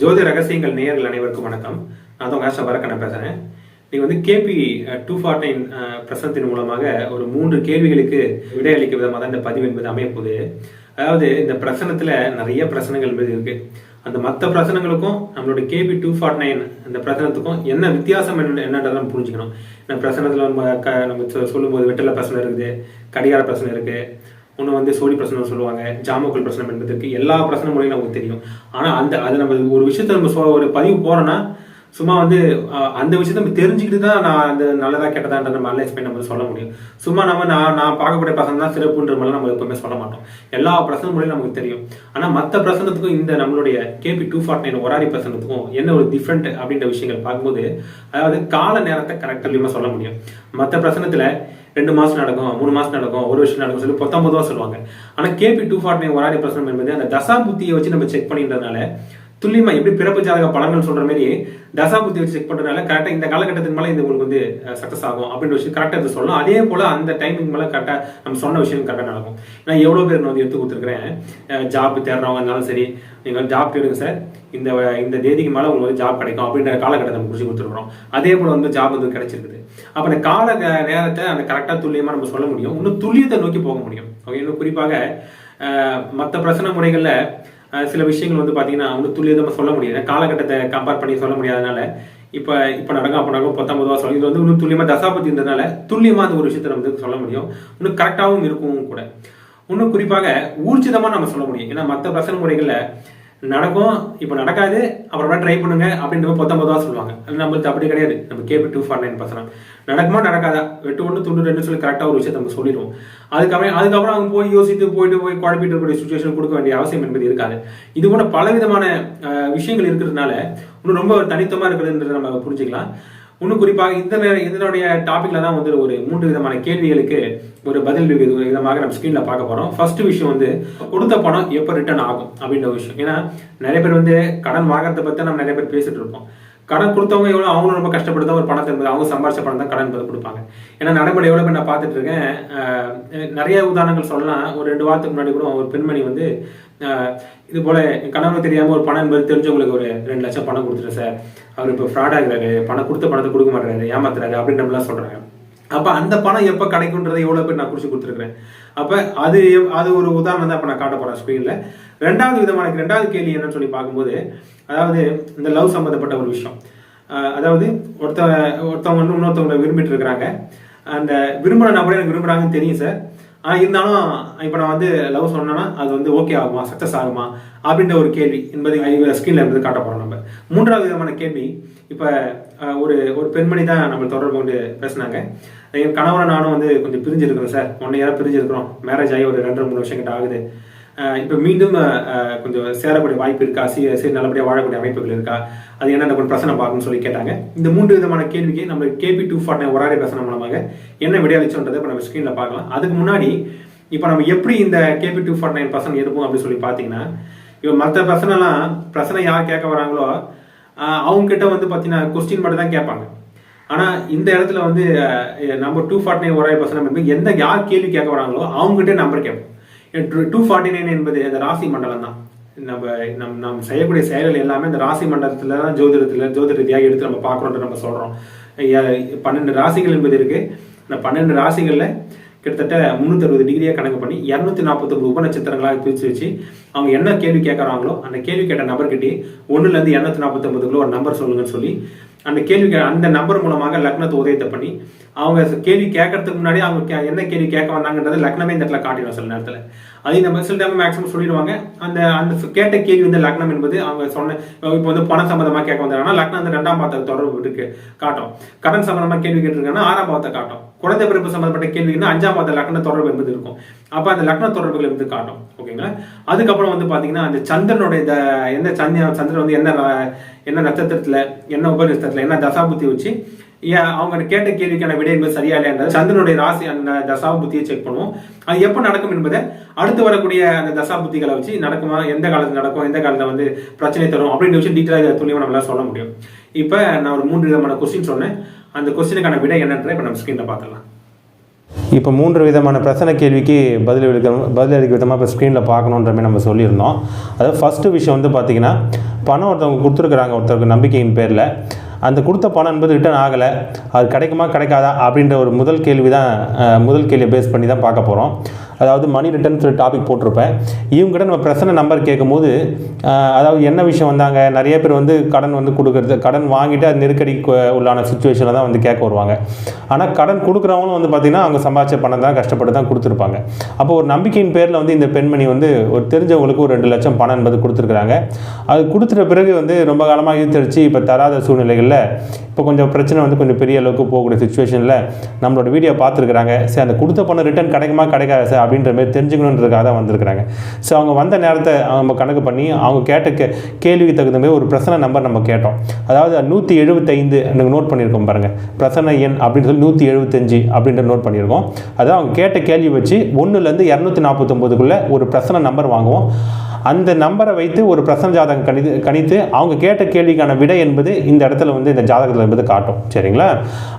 ஜோதி ரகசியங்கள் நேயர்கள் அனைவருக்கும் வணக்கம். நான் தான் உங்கள் ஆஷா வரக்கண்ண பேசுகிறேன் நீங்கள் வந்து கேபி டூ ஃபார்ட்டி நைன் பிரசனத்தின் மூலமாக ஒரு மூன்று கேள்விகளுக்கு விடையளிக்க விதமாக தான் இந்த பதிவு என்பது அமையப்போகுது. அதாவது இந்த பிரசனத்தில் நிறைய பிரசனங்கள் என்பது இருக்கு. அந்த மற்ற பிரசனங்களுக்கும் நம்மளோட கேபி டூ ஃபார்ட் நைன் அந்த பிரசனத்துக்கும் என்ன வித்தியாசம் என்ன என்னன்றதை நம்ம புரிஞ்சுக்கணும். இந்த பிரசனத்தில் நம்ம க நம்ம சொல்லும்போது வெட்டல பிரச்சனை இருக்குது கடிகார பிரச்சனை இருக்குது ஒன்று வந்து சோழி பிரசனம் சொல்லுவாங்க ஜாமக்கல் பிரசனம் என்பதற்கு எல்லா பிரசன மொழியும் நமக்கு தெரியும். ஆனால் அந்த அது நம்ம ஒரு விஷயத்த நம்ம சொ- ஒரு பதிவு போகிறோன்னா சும்மா வந்து அந்த விஷயத்த நம்ம தெரிஞ்சுக்கிட்டு தான் நான் அந்த நல்லதா கெட்டதான்ற நம்ம அனலைஸ் பண்ணி நம்ம சொல்ல முடியும். சும்மா நம்ம நான் நான் பார்க்கக்கூடிய பிரசனம் தான் சிறப்புன்ற மாதிரி நம்ம எப்பவுமே சொல்ல மாட்டோம். எல்லா பிரசன முறையும் நமக்கு தெரியும். ஆனால் மற்ற பிரசனத்துக்கும் இந்த நம்மளுடைய KP two forty nine horary பிரசனத்துக்கும் என்ன ஒரு டிஃப்ரெண்ட் அப்படின்ற விஷயங்கள் பார்க்கும்போது அதாவது கால நேரத்தை கரெக்டாக சொல்ல முடியும். மற்ற பிரசனத்தில் ரெண்டு மாசம் நடக்கும் மூணு மாசம் நடக்கும் ஒரு வருஷம் நடக்கும் சொல்லி பத்தொன்பது சொல்லுவாங்க. ஆனா கேபி டூ ஃபார்ட்டி நைன் ஒராரி பிரசனம் என்பது அந்த தசா புத்தியை வச்சு நம்ம செக் பண்ணின்றதுனால துல்லியமா எப்படி பிறப்பு ஜாதக பலன்கள் சொல்ற மாதிரி தசா புத்தி வச்சு செக் பண்றதுனால கரெக்டா இந்த காலகட்டத்துக்கு மேல இது உங்களுக்கு வந்து சக்சஸ் ஆகும் அப்படின்ற விஷயம் கரெக்டா இது சொல்லலாம். அதே போல அந்த டைமிங் மேல கரெக்டா நம்ம சொன்ன விஷயம் கரெக்டா நடக்கும். நான் எவ்வளவு பேர் நான் வந்து எடுத்து கொடுத்துருக்கேன் ஜாப் தேடுறவங்க இருந்தாலும் சரி நீங்க ஜாப் தேடுங்க சார் இந்த இந்த தேதிக்கு மேல உங்களுக்கு ஜாப் கிடைக்கும் அப்படின்ற காலகட்டத்தை நம்ம குறிச்சு கொடுத்துருக்கோம் அதே போல வந்து ஜாப் வந்து கிடைச்சிருக்குது. அப்ப அந்த கால நேரத்தை அந்த கரெக்டா துல்லியமா நம்ம சொல்ல முடியும். இன்னும் துல்லியத்தை நோக்கி போக முடியும். ஓகே இன்னும் குறிப்பாக மற்ற பிரச்சனை முறைகள்ல சில விஷயங்கள் வந்து பார்த்தீங்கன்னா வந்து துல்லியமா சொல்ல முடியாது காலகட்டத்தை கம்பேர் பண்ணி சொல்ல முடியாதனால இப்போ இப்போ நடக்கும் அப்போ நடக்கும் பத்தொம்பது ரூபா இது வந்து இன்னும் துல்லியமாக தசாபதின்றதுனால துல்லியமாக அந்த ஒரு விஷயத்தை நம்ம வந்து சொல்ல முடியும். இன்னும் கரெக்டாகவும் இருக்கும் கூட இன்னும் குறிப்பாக ஊர்ஜிதமாக நம்ம சொல்ல முடியும். ஏன்னா மற்ற பிரசன முறைகளில் நடக்கும் இப்போ நடக்காது அப்புறமா ட்ரை பண்ணுங்க அப்படின்ற மாதிரி பத்தொன்பது ரூபா சொல்லுவாங்க. அது நம்மளுக்கு அப்படி கிடையாது. நம்ம KP two four nine percent நடக்குமா நடக்காதா? வெட்டு ஒன்று துண்டு ரெண்டு சொல்லி கரெக்டாக ஒரு விஷயத்தை நம்ம சொல்லிடுவோம். அதுக்கப்புறம் அதுக்கப்புறம் அவங்க போய் யோசித்து போயிட்டு போய் குழப்பிட்டு இருக்கக்கூடிய சுச்சுவேஷன் கொடுக்க வேண்டிய அவசியம் என்பது இருக்காது. இது போல பலவிதமான விதமான விஷயங்கள் இருக்கிறதுனால இன்னும் ரொம்ப தனித்துவமாக இருக்கிறதுன்றதை நம்ம புரிஞ்சுக்கலாம். இன்னும் குறிப்பாக இந்த இதனுடைய டாபிக்ல தான் வந்து ஒரு மூன்று விதமான கேள்விகளுக்கு ஒரு பதில் விதமாக நம்ம ஸ்கிரீன்ல பார்க்க போறோம். ஃபர்ஸ்ட் விஷயம் வந்து கொடுத்த பணம் எப்போ ரிட்டர்ன் ஆகும்? அப்படின்ற ஒரு விஷயம். ஏன்னா நிறைய பேர் வந்து கடன் வாங்குறத பத்தி நம்ம நிறைய பேர் பேசிட்டு இருப்போம். கடன் கொடுத்தவங்க எவ்வளோ அவங்களும் ரொம்ப கஷ்டப்பட்டு தான் ஒரு பணத்தை என்பது அவங்க சம்பாரிச்ச பணம் தான் கடன் என்பது கொடுப்பாங்க. ஏன்னா நடைமுறை எவ்வளோ நான் பார்த்துட்டு இருக்கேன் நிறைய உதாரணங்கள் சொல்லலாம். ஒரு ரெண்டு வாரத்துக்கு முன்னாடி கூட ஒரு பெண்மணி வந்து இது போல என் கணவனுக்கு ஒரு பணம் என்பது தெரிஞ்சவங்களுக்கு ஒரு ரெண்டு லட்சம் பணம் கொடுத்துட்டேன் சார். அவர் இப்போ ஃப்ராட் ஆகுறாரு பணம் கொடுத்த பணத்தை கொடுக்க மாட்டுறாரு ஏமாத்துறாரு அப்படின்ற மாதிரிலாம் சொல்கிறாங்க அப்போ அந்த பணம் எப்போ கிடைக்குன்றதை எவ்வளோ பேர் நான் குறிச்சு கொடுத்துருக்கேன் அப்போ அது அது ஒரு உதாரணம் தான் இப்போ நான் காட்ட போகிறேன் ஸ்க்ரீனில் ரெண்டாவது விதமான ரெண்டாவது கேள்வி என்னன்னு சொல்லி பார்க்கும்போது அதாவது இந்த லவ் சம்மந்தப்பட்ட ஒரு விஷயம். அதாவது ஒருத்த ஒருத்தவங்க வந்து இன்னொருத்தவங்களை விரும்பிட்டு இருக்கிறாங்க அந்த விரும்பின நபரே எனக்கு விரும்புகிறாங்கன்னு தெரியும் சார் ஆனால் இருந்தாலும் இப்போ நான் வந்து லவ் சொன்னேன்னா அது வந்து ஓகே ஆகுமா? சக்ஸஸ் ஆகுமா? அப்படின்ற ஒரு கேள்வி என்பது ஸ்கிரீன்ல இருந்து காட்ட போகிறோம் நம்ம. மூன்றாவது விதமான கேள்வி இப்போ ஒரு ஒரு பெண்மணி தான் நம்ம தொடர்பு கொண்டு பேசினாங்க. என் கணவரை நானும் வந்து கொஞ்சம் பிரிஞ்சிருக்கிறோம் சார் ஒன் இயராக பிரிஞ்சிருக்கிறோம். மேரேஜ் ஆகி ஒரு ரெண்டரை மூணு வருஷம் கிட்ட ஆகுது. இப்போ மீண்டும் கொஞ்சம் சேரக்கூடிய வாய்ப்பு இருக்கா? சி சரி நல்லபடியாக வாழக்கூடிய அமைப்புகள் இருக்கா? அது என்னென்ன கொஞ்சம் பிரச்சனை பார்க்கணும்னு சொல்லி கேட்டாங்க. இந்த மூன்று விதமான கேள்விக்கு நம்ம கேபி டூ ஃபார்ட்டி ஒராரி பிரச்சனை மூலமாக என்ன விடையளிச்சோன்றதை இப்போ நம்ம ஸ்க்ரீனில் பார்க்கலாம். அதுக்கு முன்னாடி இப்போ நம்ம எப்படி இந்த KP two forty nine percent எடுப்போம் அப்படின்னு சொல்லி பார்த்தீங்கன்னா இப்போ மற்ற பிரச்சனைலாம் பிரச்சனை யார் கேட்க வராங்களோ அவங்க கிட்ட வந்து பார்த்தீங்கன்னா கொஸ்டின் மட்டும் தான் கேட்பாங்க. ஆனால் இந்த இடத்துல வந்து நம்ம டூ ஃபார்ட்டி நைன் ஒரே பர்சன்ட் எந்த யார் கேள்வி கேட்க வராங்களோ அவங்ககிட்ட நம்பர் கேட்போம். டூ ஃபார்ட்டி நைன் என்பது அந்த ராசி மண்டலம் தான் நம்ம நம் நாம் செய்யக்கூடிய செயல்கள் எல்லாமே இந்த ராசி மண்டலத்தில் தான் ஜோதிடத்தில் ஜோதிட ரீதியாக எடுத்து நம்ம பார்க்குறோன்ற நம்ம சொல்கிறோம் பன்னெண்டு ராசிகள் என்பது இருக்குது இந்த பன்னெண்டு ராசிகளில் கிட்டத்தட்ட முந்நூற்றறுபது டிகிரியாக கணக்கு பண்ணி இரநூத்தி நாற்பத்தொம்பது உப நட்சத்திரங்களாக பிரித்து வச்சு அவங்க என்ன கேள்வி கேட்குறாங்களோ அந்த கேள்வி கேட்ட நபர்கிட்டே ஒன்றுலேருந்து இரநூத்தி நாற்பத்தொம்பதுக்குள்ள ஒரு நம்பர் சொல்லுங்கன்னு சொல்லி அந்த கேள்வி கே- அந்த நம்பர் மூலமாக லக்னத்தை உதயத்தை பண்ணி அவங்க கேள்வி கேட்கறதுக்கு முன்னாடி அவங்க கே- என்ன கேள்வி கேட்க வந்தாங்கன்றது லக்னமே இந்த இடத்துல காட்டிடும் சில நேரத்தில். அதே நம்ம சில டைம் மேக்ஸிமம் சொல்லிடுவாங்க. அந்த அந்த கேட்ட கேள்வி வந்து லக்னம் என்பது அவங்க சொன்ன இப்போ வந்து பணம் சம்பந்தமா கேட்க வந்தாங்கன்னா லக்னம் வந்து ரெண்டாம் பாவத்தை தொடர்பு இருக்கு காட்டும். கடன் சம்பந்தமா கேள்வி கேட்டிருக்காங்கன்னா ஆறாம் பாவத்தை காட்டும். குழந்தை பிறப்பு சம்பந்தப்பட்ட கேள்வின்னா அஞ்சாம் பாவத்தை லக்ன தொடர்பு என்பது இருக்கும். அப்ப அந்த லக்ன தொடர்புகள் வந்து காட்டும். ஓகேங்களா? அதுக்கப்புறம் வந்து பாத்தீங்கன்னா அந்த சந்திரனுடைய த எந்த சந்திரன் சந்திரன் வந்து என்ன என்ன நட்சத்திரத்துல என்ன உப என்ன தசாபுத்தி வச்சு ஏன் அவங்க கேட்ட கேள்விக்கான விடை என்பது சரியா இல்லையா சந்திரனுடைய ராசி அந்த தசா புத்தியை செக் பண்ணுவோம். அது எப்போ நடக்கும் என்பதை அடுத்து வரக்கூடிய அந்த தசா புத்திகளை வச்சு நடக்குமா எந்த காலத்துல நடக்கும் எந்த காலத்துல வந்து பிரச்சனை தரும் அப்படின்ற விஷயம் டீட்டெயிலாக துல்லியமா நம்மளால சொல்ல முடியும். இப்போ நான் ஒரு மூன்று விதமான கொஸ்டின் சொன்னேன். அந்த கொஸ்டினுக்கான விடை என்னன்ற இப்போ நம்ம ஸ்கிரீன்ல பார்த்துக்கலாம் இப்போ மூன்று விதமான பிரச்சனை கேள்விக்கு பதில் அளிக்க பதிலளிக்க விதமாக இப்போ ஸ்க்ரீனில் பார்க்கணுன்ற மாதிரி நம்ம சொல்லியிருந்தோம். அதாவது ஃபஸ்ட்டு விஷயம் வந்து பார்த்திங்கன்னா பணம் ஒருத்தவங்க கொடுத்துருக்குறாங்க ஒருத்தருக்கு நம்பிக்கையின் பேரில். அந்த கொடுத்த பணம் என்பது ரிட்டர்ன் ஆகலை. அது கிடைக்குமா கிடைக்காதா அப்படின்ற ஒரு முதல் கேள்வி தான் முதல் கேள்வியை பேஸ் பண்ணி தான் பார்க்க போகிறோம் அதாவது மணி ரிட்டர்ன் டாபிக் போட்டிருப்பேன். இவங்ககிட்ட நம்ம பிரச்சனை நம்பர் கேட்கும்போது அதாவது என்ன விஷயம் வந்தாங்க? நிறைய பேர் வந்து கடன் வந்து கொடுக்குறது கடன் வாங்கிட்டு அது நெருக்கடி உள்ளான சுச்சுவேஷனில் தான் வந்து கேட்க வருவாங்க. ஆனால் கடன் கொடுக்குறவங்களும் வந்து பார்த்திங்கன்னா அவங்க சம்பாதிச்ச பணம் தான் கஷ்டப்பட்டு தான் கொடுத்துருப்பாங்க. அப்போ ஒரு நம்பிக்கையின் பேரில் வந்து இந்த பெண்மணி வந்து ஒரு தெரிஞ்சவங்களுக்கு ஒரு ரெண்டு லட்சம் பணம் என்பது கொடுத்துருக்குறாங்க. அது கொடுத்துட்ட பிறகு வந்து ரொம்ப காலமாக இழுத்தடிச்சு இப்போ தராத சூழ்நிலைகளில் இப்போ கொஞ்சம் பிரச்சனை வந்து கொஞ்சம் பெரிய அளவுக்கு போகக்கூடிய சுச்சுவேஷனில் நம்மளோட வீடியோ பார்த்துருக்குறாங்க. சரி அந்த கொடுத்த பணம் ரிட்டர்ன் கிடைக்குமா? கிடைக்காது? சார் அப்படின்ற மாதிரி தெரிஞ்சுக்கணுன்றதுக்காக தான் வந்திருக்கிறாங்க. ஸோ அவங்க வந்த நேரத்தை நம்ம கணக்கு பண்ணி அவங்க கேட்ட கே கேள்விக்கு தகுந்த மாதிரி ஒரு பிரசன நம்பர் நம்ம கேட்டோம். அதாவது நூற்றி எழுபத்தைந்து எனக்கு நோட் பண்ணியிருக்கோம் பாருங்கள் பிரசன எண் அப்படின்னு சொல்லி நூற்றி எழுபத்தஞ்சு அப்படின்ற நோட் பண்ணியிருக்கோம். அதாவது அவங்க கேட்ட கேள்வி வச்சு ஒன்றுலேருந்து இரநூத்தி நாற்பத்தொம்போதுக்குள்ளே ஒரு பிரசன நம்பர் வாங்குவோம். அந்த நம்பரை வைத்து ஒரு பிரசன ஜாதகம் கணித்து கணித்து அவங்க கேட்ட கேள்விக்கான விடை என்பது இந்த இடத்துல வந்து இந்த ஜாதகத்தில் என்பது காட்டும். சரிங்களா?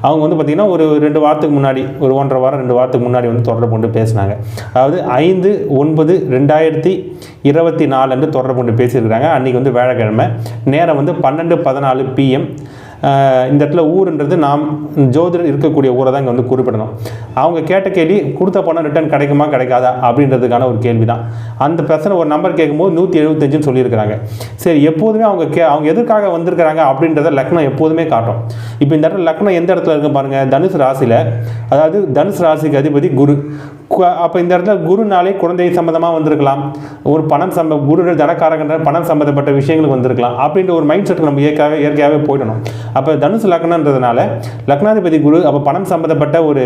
அவங்க வந்து பார்த்திங்கன்னா ஒரு ரெண்டு வாரத்துக்கு முன்னாடி ஒரு ஒன்றரை வாரம் ரெண்டு வாரத்துக்கு முன்னாடி வந்து தொடர்பு கொண்டு பேசினாங்க. அதாவது ஐந்து ஒன்பது ரெண்டாயிரத்தி இருபத்தி நாலு அன்று தொடர்பு கொண்டு பேசியிருக்கிறாங்க. அன்றைக்கி வந்து வியாழக்கிழமை. நேரம் வந்து பன்னெண்டு பதினாலு பிஎம் இந்த இடத்துல ஊருன்றது நாம் ஜோதிடர் இருக்கக்கூடிய ஊரை தான் இங்கே வந்து குறிப்பிடணும். அவங்க கேட்ட கேள்வி கொடுத்த பணம் ரிட்டர்ன் கிடைக்குமா கிடைக்காதா அப்படின்றதுக்கான ஒரு கேள்வி தான் அந்த பிரச்சனை ஒரு நம்பர் கேட்கும்போது நூற்றி எழுபத்தஞ்சுன்னு சொல்லியிருக்கிறாங்க. சரி எப்போதுமே அவங்க கே அவங்க எதற்காக வந்திருக்கிறாங்க அப்படின்றத லக்னம் எப்போதுமே காட்டும். இப்போ இந்த இடத்துல லக்னம் எந்த இடத்துல இருக்கு பாருங்கள் தனுசு ராசியில் அதாவது தனுசு ராசிக்கு அதிபதி குரு. அப்போ இந்த இடத்துல குருனாலே குழந்தை சம்மந்தமாக வந்திருக்கலாம். ஒரு பணம் சம்ப குரு தனக்காரகன்ற பணம் சம்மந்தப்பட்ட விஷயங்களுக்கு வந்திருக்கலாம். அப்படின்ற ஒரு மைண்ட் செட்டுக்கு நம்ம இயற்கையாக இயற்கையாகவே போயிடணும். அப்போ தனுசு லக்னன்றதுனால லக்னாதிபதி குரு அப்போ பணம் சம்மந்தப்பட்ட ஒரு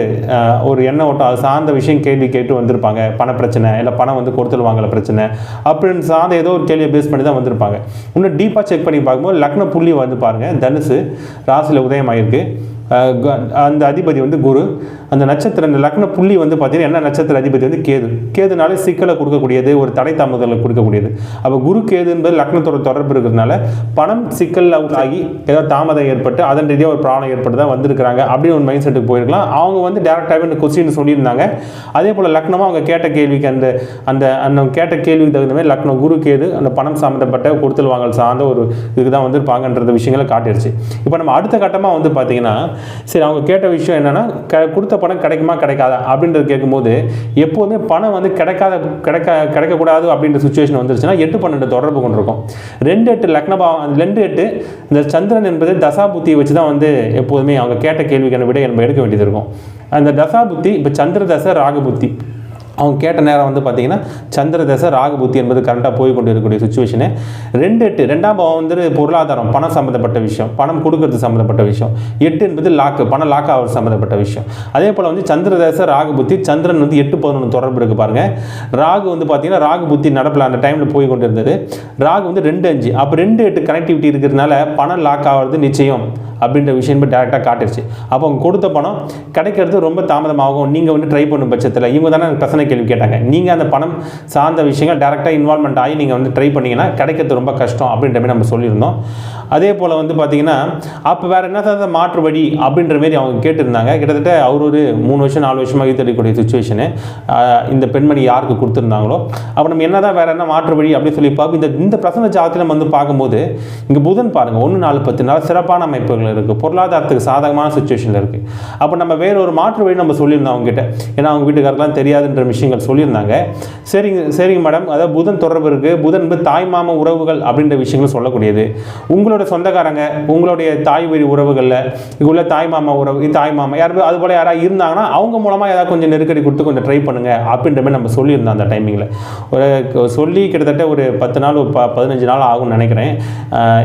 ஒரு எண்ண ஓட்டம் அது சார்ந்த விஷயம் கேள்வி கேட்டு வந்திருப்பாங்க. பண பிரச்சனை இல்லை பணம் வந்து கொடுத்துருவாங்கள பிரச்சனை அப்படின்னு சார்ந்த ஏதோ ஒரு கேள்வியை பேஸ் பண்ணி தான் வந்திருப்பாங்க. இன்னும் டீப்பாக செக் பண்ணி பார்க்கும்போது லக்ன புள்ளி வந்து பாருங்கள் தனுசு ராசியில் உதயமாயிருக்கு. அந்த அதிபதி வந்து குரு. அந்த நட்சத்திர அந்த லக்ன புள்ளி வந்து பார்த்தீங்கன்னா என்ன நட்சத்திர அதிபதி வந்து கேது. கேதுனாலே சிக்கலை கொடுக்கக்கூடியது ஒரு தடை தாமதங்களை கொடுக்கக்கூடியது. அப்போ குரு கேது என்பது லக்னத்தோட தொடர்பு இருக்கிறதுனால பணம் சிக்கல் ஆகி ஏதோ தாமதம் ஏற்பட்டு அதன் ரீதியாக ஒரு பிராணம் ஏற்பட்டு தான் வந்திருக்கிறாங்க அப்படின்னு ஒரு மைண்ட் செட்டுக்கு போயிருக்கலாம். அவங்க வந்து டேரெக்டாகவே இந்த கொஸ்டின் சொல்லியிருந்தாங்க. அதே போல் லக்னமாக அவங்க கேட்ட கேள்விக்கு அந்த அந்த அந்த கேட்ட கேள்விக்கு தகுந்த மாதிரி லக்னம் குரு கேது அந்த பணம் சம்மந்தப்பட்ட கொடுத்தல் வாங்கல் சார்ந்த ஒரு இதுக்கு தான் வந்திருப்பாங்கன்றது விஷயங்களை காட்டிடுச்சு. இப்போ நம்ம அடுத்த கட்டமாக வந்து பார்த்தீங்கன்னா சரி அவங்க கேட்ட விஷயம் என்னென்னா க கொடுத்த பணம் கிடைக்குமா கிடைக்காதா? அப்படின்றது கேட்கும்போது எப்போதுமே பணம் வந்து கிடைக்காத கிடைக்க கிடைக்கக்கூடாது அப்படின்ற சுச்சுவேஷன் வந்துருச்சுன்னா எட்டு பன்னெண்டு தொடர்பு கொண்டிருக்கும் ரெண்டு எட்டு லக்னபாவம் ரெண்டு எட்டு இந்த சந்திரன் என்பது தசா புத்தியை வச்சு தான் வந்து எப்போதுமே அவங்க கேட்ட கேள்விக்கான விட நம்ம எடுக்க வேண்டியது இருக்கும். அந்த தசா புத்தி இப்போ சந்திர தசை ராகு புத்தி. அவங்க கேட்ட நேரம் வந்து பார்த்தீங்கன்னா சந்திர தசை ராகு புத்தி என்பது கரெக்டாக போய் கொண்டு இருக்கக்கூடிய சுச்சுவேஷனு ரெண்டு எட்டு. ரெண்டாம் பாவம் வந்து பொருளாதாரம் பணம் சம்மந்தப்பட்ட விஷயம். பணம் கொடுக்கறது சம்மந்தப்பட்ட விஷயம். எட்டு என்பது லாக்கு பணம் லாக் ஆகிறது சம்மந்தப்பட்ட விஷயம். அதே போல் வந்து சந்திர தசை ராகு புத்தி சந்திரன் வந்து எட்டு பதினொன்று தொடர்பு இருக்கு பாருங்கள் ராகு வந்து பார்த்தீங்கன்னா ராகு புத்தி நடப்பில் அந்த டைமில் போய் கொண்டு இருந்தது ராகு வந்து ரெண்டு அஞ்சு. அப்போ ரெண்டு எட்டு கனெக்டிவிட்டி இருக்கிறதுனால பணம் லாக் ஆகிறது நிச்சயம் அப்படின்ற விஷயம் டேரெக்டாக காட்டிடுச்சு அப்போ அவங்க கொடுத்த பணம் கிடைக்கிறது ரொம்ப தாமதமாகும். நீங்கள் வந்து ட்ரை பண்ணும் பட்சத்தில். இவங்க தானே பிரச்சனை கேள்வி கேட்டாங்க. நீங்கள் அந்த பணம் சார்ந்த விஷயங்கள் டேரெக்டாக இன்வால்மெண்ட் ஆகி நீங்கள் வந்து ட்ரை பண்ணீங்கன்னா கிடைக்கிறது ரொம்ப கஷ்டம் அப்படின்ற மாதிரி நம்ம சொல்லியிருந்தோம். அதே போல் வந்து பார்த்தீங்கன்னா அப்போ வேறு என்ன சார் மாற்று வழி அப்படின்ற மாதிரி அவங்க கேட்டிருந்தாங்க. கிட்டத்தட்ட அவர் ஒரு மூணு வருஷம் நாலு வருஷமாக ஈத்தடிக்கூடிய சுச்சுவேஷனு இந்த பெண்மணி யாருக்கு கொடுத்துருந்தாங்களோ அப்போ நம்ம என்ன தான் வேறு என்ன மாற்று வழி அப்படின்னு சொல்லி பார்ப்போம். இந்த இந்த பிரசன ஜாதத்தில் நம்ம வந்து பார்க்கும்போது இங்கே புதன் பாருங்கள் ஒன்று நாலு பத்து நாள் சிறப்பான அமைப்புகள் இருக்குது பொருளாதாரத்துக்கு சாதகமான சுச்சுவேஷனில் இருக்குது அப்போ நம்ம வேற ஒரு மாற்று வழி நம்ம சொல்லியிருந்தோம் அவங்ககிட்ட. ஏன்னா அவங்க வீட்டுக்காரர்லாம் தெரியாதுன்ற விஷயங்கள் சொல்லியிருந்தாங்க. சரிங்க சரிங்க மேடம். அதாவது புதன் தொடர்பு இருக்குது புதன் வந்து தாய் மாம உறவுகள் அப்படின்ற விஷயங்கள் சொல்லக்கூடியது. உங்களோட சொந்தக்காரங்க உங்களுடைய தாய் வழி உறவுகளில் இங்குள்ள தாய் மாமா உறவு தாய் மாமா யார் அது போல் யாராவது இருந்தாங்கன்னா அவங்க மூலமாக ஏதாவது கொஞ்சம் நெருக்கடி கொடுத்து கொஞ்சம் ட்ரை பண்ணுங்க அப்படின்ற மாதிரி நம்ம சொல்லியிருந்தோம் அந்த டைமிங்கில் ஒரு சொல்லி கிட்டத்தட்ட ஒரு பத்து நாள் ஒரு ப பதினஞ்சு நாள் ஆகும்னு நினைக்கிறேன்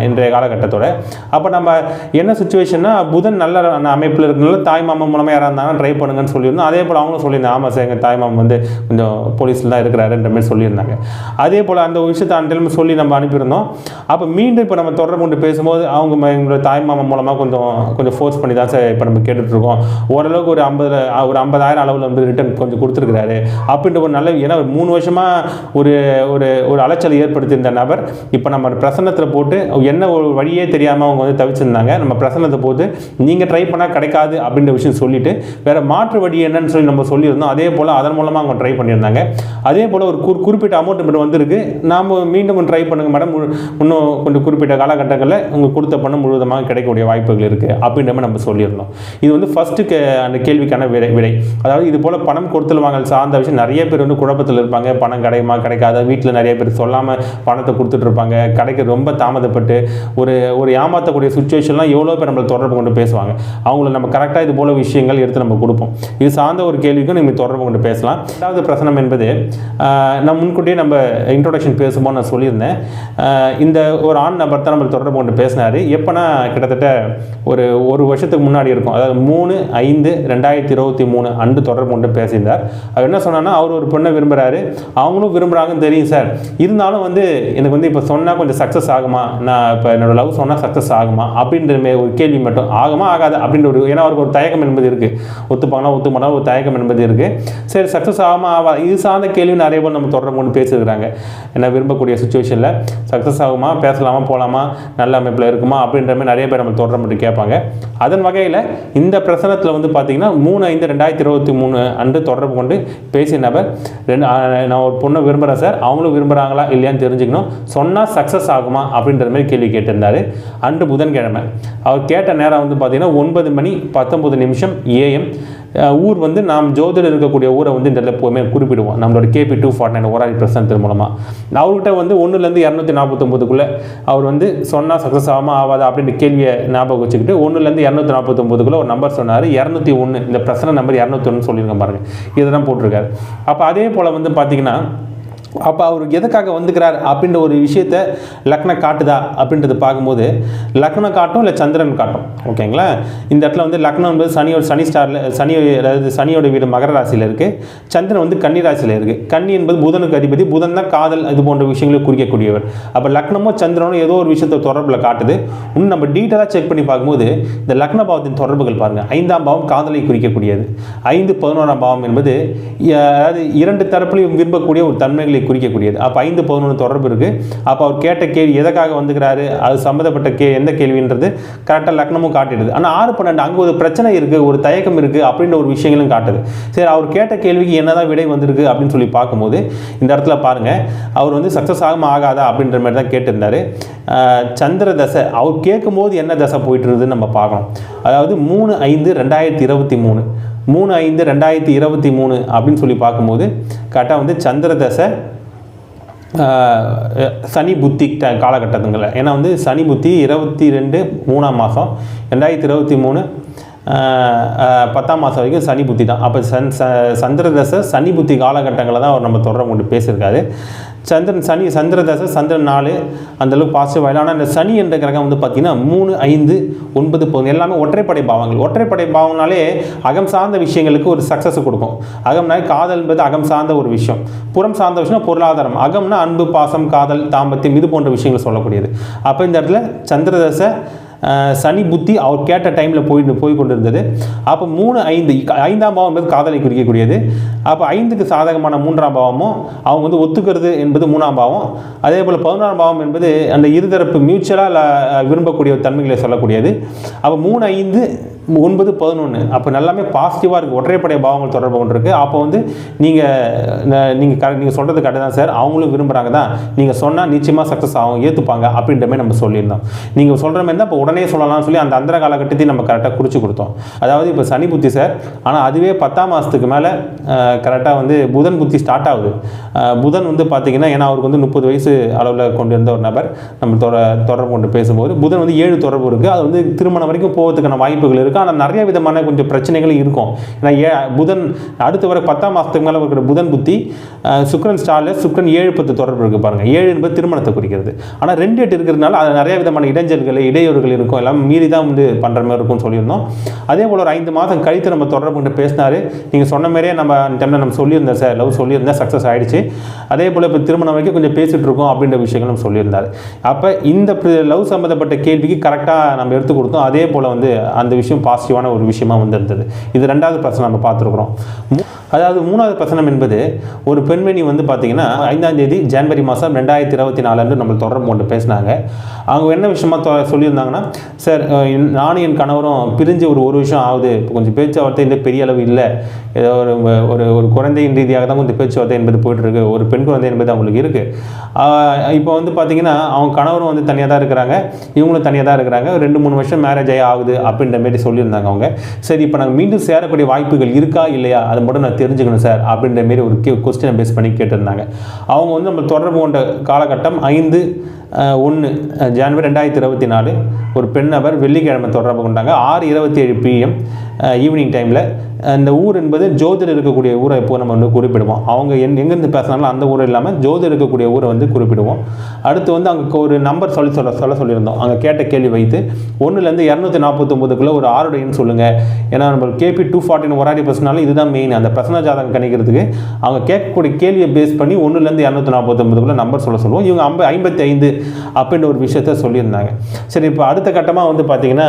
இன்றைய காலகட்டத்தோட. அப்போ நம்ம என்ன சுச்சுவேஷன்னா புதன் நல்ல அமைப்பில் இருக்கிறனால தாய் மாமா மூலமாக யாராக இருந்தாங்கன்னா ட்ரை பண்ணுங்கன்னு சொல்லியிருந்தோம். அதே போல் அவங்களும் சொல்லியிருந்தேன் ஆமாம் சார் எங்கள் தாய் மாமா வந்து வந்து கொஞ்சம் போலீஸில் தான் இருக்கிறாருன்ற மாதிரி சொல்லியிருந்தாங்க. அதே போல் அந்த விஷயத்தை அந்த சொல்லி நம்ம அனுப்பியிருந்தோம். அப்போ மீண்டும் இப்போ நம்ம தொடர்பு கொண்டு பேசும்போது அவங்க எங்களோட தாய் மாமா மூலமாக கொஞ்சம் கொஞ்சம் ஃபோர்ஸ் பண்ணி தான் சார் இப்போ நம்ம கேட்டுட்ருக்கோம். ஓரளவுக்கு ஒரு ஐம்பது ஒரு ஐம்பதாயிரம் அளவில் வந்து ரிட்டர்ன் கொஞ்சம் கொடுத்துருக்குறாரு. அப்படின்ற ஒரு நல்ல ஏன்னா ஒரு மூணு வருஷமாக ஒரு ஒரு ஒரு அலைச்சலை ஏற்படுத்தியிருந்த நபர் இப்போ நம்ம பிரசன்னத்தில் போட்டு என்ன ஒரு வழியே தெரியாமல் அவங்க வந்து தவிச்சிருந்தாங்க. நம்ம பிரசன்னத்தை போட்டு நீங்கள் ட்ரை பண்ணால் கிடைக்காது அப்படின்ற விஷயம் சொல்லிட்டு வேறு மாற்று வழி என்னன்னு சொல்லி நம்ம சொல்லியிருந்தோம். அதே போல் அதன் மூலமாக அவங்க ட்ரை பண்ணியிருந்தாங்க. அதே போல் ஒரு குறி- குறிப்பிட்ட அமௌண்ட் மட்டும் வந்திருக்கு. நாம் மீண்டும் ட்ரை பண்ணுங்கள் மேடம் இன்னும் கொஞ்சம் குறிப்பிட்ட காலகட்டங்களில் உங்களுக்கு கொடுத்த பணம் முழுவதுமாக கிடைக்கக்கூடிய வாய்ப்புகள் இருக்குது அப்படின்ற மாதிரி நம்ம சொல்லியிருந்தோம். இது வந்து ஃபஸ்ட்டு அந்த கேள்விக்கான விடை விடை. அதாவது இது போல் பணம் கொடுத்தல் வாங்கல் சார்ந்த விஷயம் நிறைய பேர் வந்து குழப்பத்தில் இருப்பாங்க. பணம் கிடைக்குமா கிடைக்காத? வீட்டில் நிறைய பேர் சொல்லாமல் பணத்தை கொடுத்துட்டு இருப்பாங்க. கிடைக்க ரொம்ப தாமதப்பட்டு ஒரு ஒரு ஏமாற்றக்கூடிய சுச்சுவேஷன்லாம் எவ்வளோ பேர் நம்மளை தொடர்பு கொண்டு பேசுவாங்க. அவங்கள நம்ம கரெக்டாக இது போல விஷயங்கள் எடுத்து நம்ம கொடுப்போம். இது சார்ந்த ஒரு கேள்விக்கும் நீங்கள் தொடர்பு கொண்டு பேசலாம். ரெண்டாவது பிரசனம் என்பது நான் முன்கூட்டியே நம்ம இன்ட்ரோடக்ஷன் பேசும்போது நான் சொல்லியிருந்தேன். இந்த ஒரு ஆண் நபர் தான் நம்ம தொடர்பு கொண்டு பேசினார். எப்போனா கிட்டத்தட்ட ஒரு ஒரு வருஷத்துக்கு முன்னாடி இருக்கும். அதாவது மூணு ஐந்து ரெண்டாயிரத்தி இருபத்தி மூணு அன்று தொடர்பு கொண்டு பேசியிருந்தார். அவர் என்ன சொன்னான்னா அவர் ஒரு பொண்ணை விரும்புகிறாரு அவங்களும் விரும்புகிறாங்கன்னு தெரியும் சார். இருந்தாலும் வந்து எனக்கு வந்து இப்போ சொன்னால் கொஞ்சம் சக்ஸஸ் ஆகுமா? நான் இப்போ என்னோடய லவ் சொன்னால் சக்ஸஸ் ஆகுமா? அப்படின்ற ஒரு கேள்வி மட்டும் ஆகுமா? ஆகாது? அப்படின்ற ஒரு ஏன்னா அவருக்கு ஒரு தயக்கம் என்பது இருக்குது ஒத்துப்பாங்கன்னா ஒத்துப்பானா ஒரு தயக்கம் என்பது இருக்குது சரி சக்ஸஸ் ஆகாமல் ஆவா இது சார்ந்த கேள்வி நிறைய பேர் நம்ம தொடர்பு கொண்டு பேசியிருக்கிறாங்க. என்ன விரும்பக்கூடிய சுச்சுவேஷனில் சக்ஸஸ் ஆகுமா பேசலாமா போகலாமா நல்ல அமைப்பில் இருக்குமா அப்படின்ற மாதிரி நிறைய பேர் நம்ம தொடர்பு கொண்டு கேட்பாங்க. அதன் வகையில் இந்த பிரசனத்தில் வந்து பார்த்தீங்கன்னா மூணு ஐந்து ரெண்டாயிரத்தி இருபத்தி மூணு அன்று தொடர்பு கொண்டு பேசிய நபர் ரெண்டு நான் ஒரு பொண்ணை விரும்புகிறேன் சார். அவங்களும் விரும்புகிறாங்களா இல்லையான்னு தெரிஞ்சுக்கணும். சொன்னால் சக்ஸஸ் ஆகுமா அப்படின்ற மாதிரி கேள்வி கேட்டிருந்தாரு. அன்று புதன்கிழமை. அவர் கேட்ட நேரம் வந்து பார்த்திங்கன்னா ஒன்பது மணி பத்தொம்பது நிமிஷம் ஏஎம் ஊர் வந்து நாம் ஜோதிடர் இருக்கக்கூடிய ஊரை வந்து இந்த இடத்துல எப்போவுமே குறிப்பிடுவோம். நம்மளோட கேபி டூ ஃபார்ட்டி நைன் ஓராடி பிரசனத்தின் மூலமாக அவர்கிட்ட வந்து ஒன்றுலேருந்து இரநூத்தி நாற்பத்தொம்போதுக்குள்ளே அவர் வந்து சொன்னால் சக்ஸஸ் ஆகாமல் ஆகாதா அப்படின்ற கேள்வியை ஞாபகம் வச்சுக்கிட்டு ஒன்றுலேருந்து இரநூத்தி நாற்பத்தொம்போதுக்குள்ளே ஒரு நம்பர் சொன்னார். இரநூத்தி ஒன்று இந்த பிரசன நம்பர் இரநூத்தி ஒன்று சொல்லியிருக்கேன் பாருங்கள் இதெல்லாம் போட்டிருக்காரு. அப்போ அதே போல் வந்து பார்த்தீங்கன்னா அப்போ அவர் எதுக்காக வந்துக்கிறார் அப்படின்ற ஒரு விஷயத்த லக்னம் காட்டுதா அப்படின்றத பார்க்கும்போது லக்னம் காட்டும் இல்லை சந்திரன் காட்டும். ஓகேங்களா இந்த இடத்துல வந்து லக்னம் என்பது சனியோட சனி ஸ்டாரில் சனி அதாவது சனியோட வீடு மகர ராசியில் இருக்குது சந்திரன் வந்து கன்னி ராசியில் இருக்குது கன்னி என்பது புதனுக்கு அதிபதி. புதன் தான் காதல் இது போன்ற விஷயங்களை குறிக்கக்கூடியவர். அப்போ லக்னமோ சந்திரனோ ஏதோ ஒரு விஷயத்தை தொடர்பில் காட்டுது. இன்னும் நம்ம டீட்டெயிலாக செக் பண்ணி பார்க்கும்போது இந்த லக்ன பாவத்தின் தொடர்புகள் பாருங்கள் ஐந்தாம் பாவம் காதலை குறிக்கக்கூடியது. ஐந்து பதினோராம் பாவம் என்பது அதாவது இரண்டு தரப்புலையும் விரும்பக்கூடிய ஒரு தன்மைகளை குறிக்கக்கூடியது. அப்போ ஐந்து பதினொன்று தொடர்பு இருக்குது அப்போ அவர் கேட்ட கேள்வி எதற்காக வந்துக்கிறாரு? அது சம்மந்தப்பட்ட கே எந்த கேள்வின்றது கரெக்டாக லக்னமும் காட்டிடுது. ஆனால் ஆறு பன்னெண்டு அங்கே ஒரு பிரச்சனை இருக்குது ஒரு தயக்கம் இருக்குது அப்படின்ற ஒரு விஷயங்களும் காட்டுது. சரி அவர் கேட்ட கேள்விக்கு என்னதான் விடை வந்திருக்கு அப்படின்னு சொல்லி பார்க்கும்போது இந்த இடத்துல பாருங்கள் அவர் வந்து சக்ஸஸ் ஆகுமா ஆகாதா அப்படின்ற மாதிரி தான் கேட்டிருந்தார். சந்திர தசை அவர் கேட்கும்போது என்ன தசை போயிட்டு இருந்ததுன்னு நம்ம பார்க்கணும். அதாவது மூணு ஐந்து ரெண்டாயிரத்தி இருபத்தி மூணு. மூணு ஐந்து ரெண்டாயிரத்தி இருபத்தி மூணு அப்படின்னு சொல்லி பார்க்கும்போது கரெக்டாக வந்து சந்திர தசை சனி புத்தி ட- காலகட்டத்துங்களில். ஏன்னா வந்து சனி புத்தி இருபத்தி ரெண்டு மூணாம் மாதம் ரெண்டாயிரத்தி இருபத்தி மூணு பத்தாம் மாதம் வரைக்கும் சனி புத்தி தான். அப்போ சன் ச சந்திர தசை சனி புத்தி காலகட்டங்களில் தான் அவர் நம்ம தொடர்பு கொண்டு பேசியிருக்காரு. சந்திரன் சனி சந்திர தசை சந்திரன் நாலு அந்தளவுக்கு பாசிட்டிவ் ஆகலாம் ஆனால் இந்த சனி என்ற கிரகம் வந்து பார்த்திங்கன்னா மூணு ஐந்து ஒன்பது பதினொன்று எல்லாமே ஒற்றைப்படை பாவங்கள். ஒற்றைப்படை பாவம்னாலே அகம் சார்ந்த விஷயங்களுக்கு ஒரு சக்ஸஸ் கொடுக்கும். அகம்னா காதல் என்பது அகம் சார்ந்த ஒரு விஷயம். புறம் சார்ந்த விஷயம் பொருளாதாரம். அகம்னா அன்பு பாசம் காதல் தாம்பத்தியம் இது போன்ற விஷயங்கள் சொல்லக்கூடியது. அப்போ இந்த இடத்துல சந்திரதசை சனி புத்தி அவர் கேட்ட டைமில் போய் போய் கொண்டிருந்தது. அப்போ மூணு ஐந்து ஐந்தாம் பாவம் என்பது காதலை குறிக்கக்கூடியது. அப்போ ஐந்துக்கு சாதகமான மூன்றாம் பாவமும் அவங்க வந்து ஒத்துக்கிறது என்பது மூணாம் பாவம். அதே போல் பதினொன்றாம் பாவம் என்பது அந்த இருதரப்பு மியூச்சுவலாக விரும்பக்கூடிய தன்மைகளை சொல்லக்கூடியது. அப்போ மூணு ஐந்து ஒன்பது பதினொன்று அப்போ எல்லாமே பாசிட்டிவாக இருக்குது ஒற்றைப்படை பாவங்கள் தொடர்பு கொண்டிருக்கு. அப்போ வந்து நீங்கள் நீங்கள் கரெக்ட் நீங்கள் சொல்கிறது கரெக்டு தான் சார். அவங்களும் விரும்புகிறாங்க தான். நீங்கள் சொன்னால் நிச்சயமாக சக்ஸஸ் ஆகும். ஏற்றுப்பாங்க அப்படின்ற மாதிரி நம்ம சொல்லியிருந்தோம். நீங்கள் சொல்கிற மாதிரி தான் இப்போ உடனே சொல்லலாம்னு சொல்லி அந்த அந்தர காலகட்டத்தையும் நம்ம கரெக்டாக குறித்து கொடுத்தோம். அதாவது இப்போ சனி புத்தி சார். ஆனால் அதுவே பத்தாம் மாதத்துக்கு மேலே கரெக்டாக வந்து புதன் புத்தி ஸ்டார்ட் ஆகுது. புதன் வந்து பார்த்தீங்கன்னா ஏன்னா அவருக்கு வந்து முப்பது வயசு அளவில் கொண்டு இருந்த ஒரு நபர். நம்ம தொட தொடர்பு கொண்டு பேசும்போது புதன் வந்து ஏழு தொடர்பு இருக்குது அது வந்து திருமணம் வரைக்கும் போகிறதுக்கான வாய்ப்புகள் இருக்குது இருக்கும் ஆனால் நிறைய விதமான கொஞ்சம் பிரச்சனைகளும் இருக்கும். ஏன்னா ஏ புதன் அடுத்து வர பத்தாம் மாதத்துக்கு மேலே இருக்கிற புதன் புத்தி சுக்ரன் சுக்கிரன் ஸ்டாரில் சுக்கிரன் ஏழு பத்து தொடர்பு இருக்குது பாருங்கள் ஏழு என்பது திருமணத்தை குறிக்கிறது. ஆனால் ரெண்டு எட்டு இருக்கிறதுனால அது நிறைய விதமான இடைஞ்சல்கள் இடையூறுகள் இருக்கும். எல்லாம் மீறி தான் வந்து பண்ணுற மாதிரி இருக்கும்னு சொல்லியிருந்தோம். அதே போல் ஒரு ஐந்து மாதம் கழித்து நம்ம தொடர்பு கொண்டு பேசினாரு. நீங்கள் சொன்ன மாதிரியே நம்ம அந்த டைமில் நம்ம சொல்லியிருந்தேன் சார். லவ் சொல்லியிருந்தேன் சக்ஸஸ் ஆகிடுச்சு அதே போல் இப்போ திருமணம் வரைக்கும் கொஞ்சம் பேசிகிட்டு இருக்கோம் அப்படின்ற விஷயங்கள் நம்ம சொல்லியிருந்தாரு. அப்போ இந்த லவ் சம்மந்தப்பட்ட கேள்விக்கு கரெக்டாக நம்ம எடுத்து கொடுத்தோம். அதே போல் வந்து அந்த விஷயம் பாசிட்டிவான ஒரு விஷயமா வந்திருந்தது. இது ரெண்டாவது பிரச்சனை நம்ம பார்த்துருக்குறோம். அதாவது மூணாவது பிரச்சனம் என்பது ஒரு பெண்மணி வந்து பார்த்தீங்கன்னா ஐந்தாம் தேதி ஜனவரி மாதம் ரெண்டாயிரத்தி இருபத்தி நாலு அன்று நம்ம தொடர்பு கொண்டு பேசினாங்க. அவங்க என்ன விஷயமா சொல்லியிருந்தாங்கன்னா சார் என்- நானும் என் கணவரும் பிரிஞ்சு ஒரு ஒரு வருஷம் ஆகுது. இப்போ கொஞ்சம் பேச்சுவார்த்தை இந்த பெரிய அளவு இல்லை. ஏதோ ஒரு ஒரு ஒரு குழந்தையின் ரீதியாக தான் கொஞ்சம் பேச்சுவார்த்தை என்பது போயிட்டுருக்கு. ஒரு பெண் குழந்தை என்பது அவங்களுக்கு இருக்குது இப்போ வந்து பார்த்தீங்கன்னா அவங்க கணவரும் வந்து தனியாக தான் இருக்கிறாங்க. இவங்களும் தனியாக தான் இருக்கிறாங்க. ரெண்டு மூணு வருஷம் மேரேஜ் ஆகி ஆகுது அப்படின்ற மாரி சொல்லியிருந்தாங்க அவங்க. சரி இப்போ நாங்கள் மீண்டும் சேரக்கூடிய வாய்ப்புகள் இருக்கா இல்லையா? அது மட்டும் நான் தெரிஞ்சுக்கணும் சார். அப்படின்ற மாரி ஒரு கொஸ்டினை பேஸ் பண்ணி கேட்டிருந்தாங்க. அவங்க வந்து நம்ம தொடர்பு கொண்ட காலகட்டம் ஐந்து ஒன்று ஜனவரி ரெண்டாயிரத்தி இருபத்தி நாலு ஒரு பெண் நபர் வெள்ளிக்கிழமை தொடர்பு கொண்டாங்க. ஆறு இருபத்தி ஏழு பிஎம் ஈவினிங் டைமில் இந்த ஊர் என்பது ஜோதிடர் இருக்கக்கூடிய ஊரை இப்போ நம்ம வந்து குறிப்பிடுவோம். அவங்க என் எங்கேருந்து பேசினாலும் அந்த ஊர் இல்லாமல் ஜோதிடர் இருக்கக்கூடிய ஊரை வந்து குறிப்பிடுவோம். அடுத்து வந்து அங்கே ஒரு நம்பர் சொல்லி சொல்ல சொல்ல சொல்லியிருந்தோம். அங்கே கேட்ட கேள்வி வைத்து ஒன்றுலேருந்து இரநூத்தி நாற்பத்தொம்போதுக்குள்ளே ஒரு ஆறுடைய எண் சொல்லுங்கள் ஏன்னா நம்ம கேபி டூ ஃபார்ட்டின் ஒராடி பிரச்சனாலும் இதுதான் மெயின் அந்த பிரச்சனை ஜாதகம் கணிக்கிறதுக்கு அவங்க கேட்கக்கூடிய கேள்வியை பேஸ் பண்ணி ஒன்றுலேருந்து இரநூத்தி நாற்பத்தொம்பதுக்குள்ளே நம்பர் சொல்ல சொல்லுவோம். இவங்க ஐம்ப ஐம்பத்தி ஐந்து அப்படின்ற ஒரு விஷயத்த சொல்லியிருந்தாங்க. சரி இப்போ அடுத்த கட்டமாக வந்து பார்த்திங்கன்னா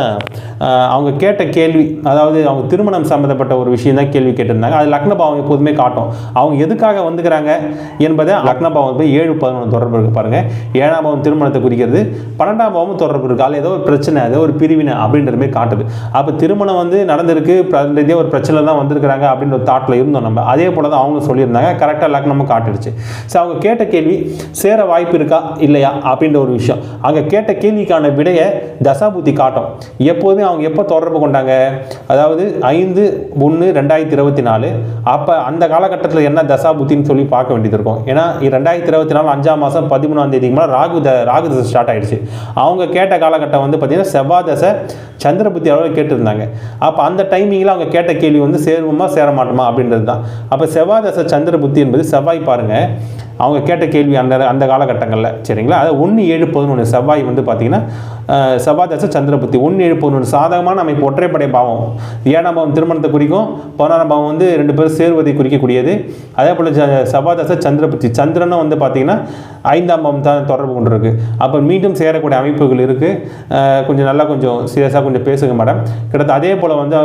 அவங்க கேட்ட கேள்வி அதாவது அவங்க திருமணம் சம்மந்தப்பட்ட ஒரு விஷயம் தான் கேள்வி கேட்டிருந்தாங்க. அது லக்னபாவம் எப்போதுமே காட்டும். அவங்க எதுக்காக வந்துக்கிறாங்க என்பதை லக்னபாவம் போய் ஏழு பதினொன்று தொடர்பு இருக்கு பாருங்க. ஏழாம் பாவம் திருமணத்தை குறிக்கிறது. பன்னெண்டாம் பாவமும் தொடர்பு இருக்குது அதில் ஏதோ ஒரு பிரச்சனை ஏதோ ஒரு பிரிவினை அப்படின்ற மாதிரி காட்டுது. அப்போ திருமணம் வந்து நடந்திருக்கு. பிர- இதே ஒரு பிரச்சனை தான் வந்திருக்கிறாங்க அப்படின்ற ஒரு தாட்டில் இருந்தோம் நம்ம. அதே போல தான் அவங்க சொல்லியிருந்தாங்க. கரெக்டாக லக்னமும் காட்டுடுச்சு. ஸோ அவங்க கேட்ட கேள்வி சேர வாய்ப்பு இருக்கா? இல்லையா? அப்படின்ற ஒரு விஷயம். அங்கே கேட்ட கேள்விக்கான விடையை தசாபுத்தி காட்டும். எப்போதுமே அவங்க எப்போ தொடர்பு கொண்டாங்க? அதாவது அதாவது ஐந்து ஒன்று ரெண்டாயிரத்தி இருபத்தி நாலு. அப்போ அந்த காலகட்டத்தில் என்ன தசா புத்தின்னு சொல்லி பார்க்க வேண்டியது இருக்கும். ஏன்னா ரெண்டாயிரத்தி இருபத்தி நாலு அஞ்சாம் மாதம் பதிமூணாம் தேதிக்கு மேலே ராகு த ராகு தசை ஸ்டார்ட் ஆகிடுச்சு அவங்க கேட்ட காலகட்டம் வந்து பார்த்திங்கன்னா செவ்வாய் தசை சந்திரபுத்தி அளவில் கேட்டிருந்தாங்க. அப்போ அந்த டைமிங்கில் அவங்க கேட்ட கேள்வி வந்து சேருவோமா சேர மாட்டோமா அப்படின்றது தான் அப்போ செவ்வாய் தசை சந்திரபுத்தி என்பது செவ்வாய் பாருங்கள் அவங்க கேட்ட கேள்வி அந்த அந்த காலகட்டங்களில். சரிங்களா? அது ஒன்று ஏழு பதினொன்று செவ்வாய் வந்து பார்த்திங்கன்னா செவ்வாய் சந்திரபுத்தி. ஒன்று இழுப்பு ஒன்று சாதகமான அமைப்பு ஒற்றைப்படை பாவம். ஏழாம் பாவம் திருமணத்தை குறிக்கும் பதினாறாம் பாவம் வந்து ரெண்டு பேரும் சேருவதை குறிக்கக்கூடியது. அதே போல் ஜ- செவ்வாய் சந்திரபுத்தி. சந்திரனும் வந்து பார்த்தீங்கன்னா ஐந்தாம் பாவம் தான் தொடர்பு கொண்டிருக்கு. அப்போ மீண்டும் சேரக்கூடிய அமைப்புகள் இருக்குது கொஞ்சம் நல்லா கொஞ்சம் சீரியஸாக கொஞ்சம் பேசுங்க மேடம் கிட்டத்தட்ட அதே போல் வந்து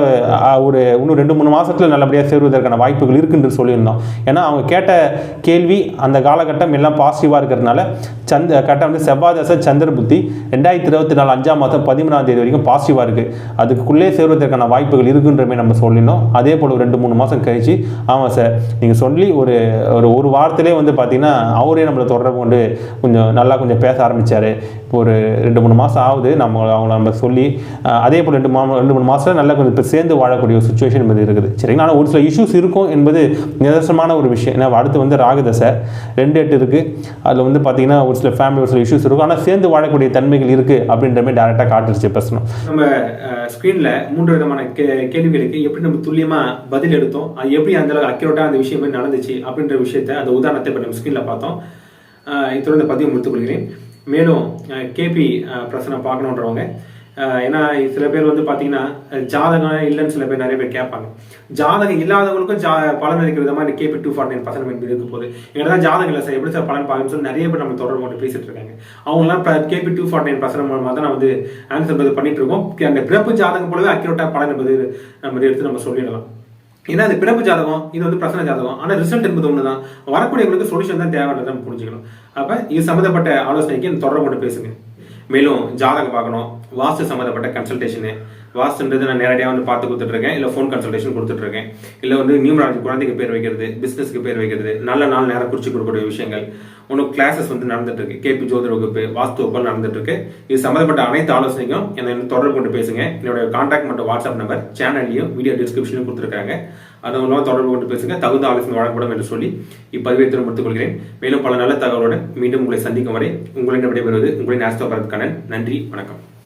ஒரு இன்னும் ரெண்டு மூணு மாதத்தில் நல்லபடியாக சேருவதற்கான வாய்ப்புகள் இருக்குன்னு சொல்லியிருந்தோம். ஏன்னா அவங்க கேட்ட கேள்வி அந்த காலகட்டம் எல்லாம் பாசிட்டிவாக இருக்கிறதுனால சந்த கட்டம் வந்து செவ்வாய் தசை சந்திர புத்தி ரெண்டாயிரத்தி இருபத்தி நாலு அஞ்சாம் மாதம் பதிமூணாம் தேதி வரைக்கும் பாசிட்டிவாக இருக்குது அதுக்குள்ளே சேர்வதற்கான வாய்ப்புகள் இருக்குன்றமே நம்ம சொல்லினோம். அதே போல் ஒரு ரெண்டு மூணு மாதம் கழிச்சு ஆமாம் சார் நீங்கள் சொல்லி ஒரு ஒரு ஒரு வாரத்திலே வந்து பார்த்தீங்கன்னா அவரே நம்மளை தொடர்பு கொண்டு கொஞ்சம் நல்லா கொஞ்சம் பேச ஆரம்பித்தார் இப்போ ஒரு ரெண்டு மூணு மாதம் ஆகுது. நம்ம அவங்கள நம்ம சொல்லி அதே போல் ரெண்டு மா ரெண்டு மூணு மாதம் நல்லா கொஞ்சம் இப்போ சேர்ந்து வாழக்கூடிய ஒரு சுச்சுவேஷன் என்பது இருக்குது. சரிங்களா? ஆனால் ஒரு சில இஷ்யூஸ் இருக்கும் என்பது நிதர்சனமான ஒரு விஷயம். ஏன்னா அடுத்து வந்து ராகுதசை ரெண்டு எட்டு இருக்குது அதில் வந்து பார்த்தீங்கன்னா ஒரு சில ஃபேமிலி ஒரு சில இஷ்யூஸ் இருக்கும். ஆனால் சேர்ந்து வாழக்கூடிய தன்மைகள் இருக்குது அப்படின்ற மாதிரி டேரெக்டாக காட்டுச்சு பிரச்சனை நம்ம ஸ்க்ரீன்ல மூன்று விதமான கே கேள்விகளுக்கு எப்படி நம்ம துல்லியமா பதில் எடுத்தோம் அது எப்படி அந்த அளவுக்கு அந்த விஷயம் நடந்துச்சு அப்படின்ற விஷயத்த அந்த உதாரணத்தை இப்போ நம்ம ஸ்க்ரீன்ல பார்த்தோம். இத்தோட இந்த பதிவு முடித்துக் கொள்கிறேன். மேலும் கேபி பிரசனை பார்க்கணுன்றவங்க ஏன்னா சில பேர் வந்து பார்த்தீங்கன்னா ஜாதகம் இல்லைன்னு சில பேர் நிறைய பேர் கேட்பாங்க. ஜாதகம் இல்லாதவங்களுக்கும் ஜா பலன் இருக்கிற விதமாக இந்த KP two forty nine percent இருக்க போகுது. எங்கன்னா ஜாதகம் இல்லை சார் எப்படி சார் பலன் பார்க்கணும்னு சொல்லி நிறைய பேர் நம்ம தொடர்பு கொண்டு பேசிட்டு இருக்காங்க. அவங்களாம் KP two forty nine percent மூலமாக தான் நான் வந்து ஆன்சர் பதில் பண்ணிட்டு இருக்கோம். அந்த பிறப்பு ஜாதகம் போலவே அக்யூரேட்டாக பலன் என்பது நம்ம எடுத்து நம்ம சொல்லிடலாம். ஏன்னா அது பிறப்பு ஜாதகம் இது வந்து பிரசன ஜாதகம். ஆனால் ரிசல்ட் என்பது ஒன்று தான் வரக்கூடியவங்களுக்கு சொல்யூஷன் தான் தேவைன்றதை நம்ம புரிஞ்சுக்கணும். அப்போ இது சம்மந்தப்பட்ட ஆலோசனைக்கு இந்த தொடர்பு கொண்டு பேசுங்க. மேலும் ஜாதகம் பார்க்கணும். வாஸ்து சம்மந்தப்பட்ட கன்சல்டேஷனு வாஸ்துன்றது நான் நேரடியாக வந்து பார்த்து கொடுத்துட்ருக்கேன். இல்லை ஃபோன் கன்சல்டேஷன் கொடுத்துட்ருக்கேன். இல்லை வந்து நியூமராஜி குழந்தைக்கு பேர் வைக்கிறது பிஸ்னஸ்க்கு பேர் வைக்கிறது நல்ல நாள் நேரம் குறிச்சு கொடுக்கக்கூடிய விஷயங்கள். ஒன்றும் கிளாஸஸ் வந்து நடந்துட்டுருக்கு கேபி ஜோதிட வகுப்பு வாஸ்து வகுப்பு நடந்துட்டுருக்கு இது சம்மந்தப்பட்ட அனைத்து ஆலோசனைக்கும் என்னை தொடர்பு கொண்டு பேசுங்க. என்னோட கான்டாக்ட் மற்றும் வாட்ஸ்அப் நம்பர் சேனல்லையும் வீடியோ டிஸ்கிரிப்ஷனும் கொடுத்துருக்காங்க. அது மூலமாக தொடர்பு கொண்டு பேசுங்க. தகுந்த ஆலோசனை வழங்கப்படும் என்று சொல்லி இப்பதிவை திரும்ப கொள்கிறேன். மேலும் பல நல்ல தகவலோடு மீண்டும் உங்களை சந்திக்கும் வரை உங்களிடம் விடைபெறுவது உங்களின் ஆஸ்தோ பரத் கண்ணன் நன்றி வணக்கம்.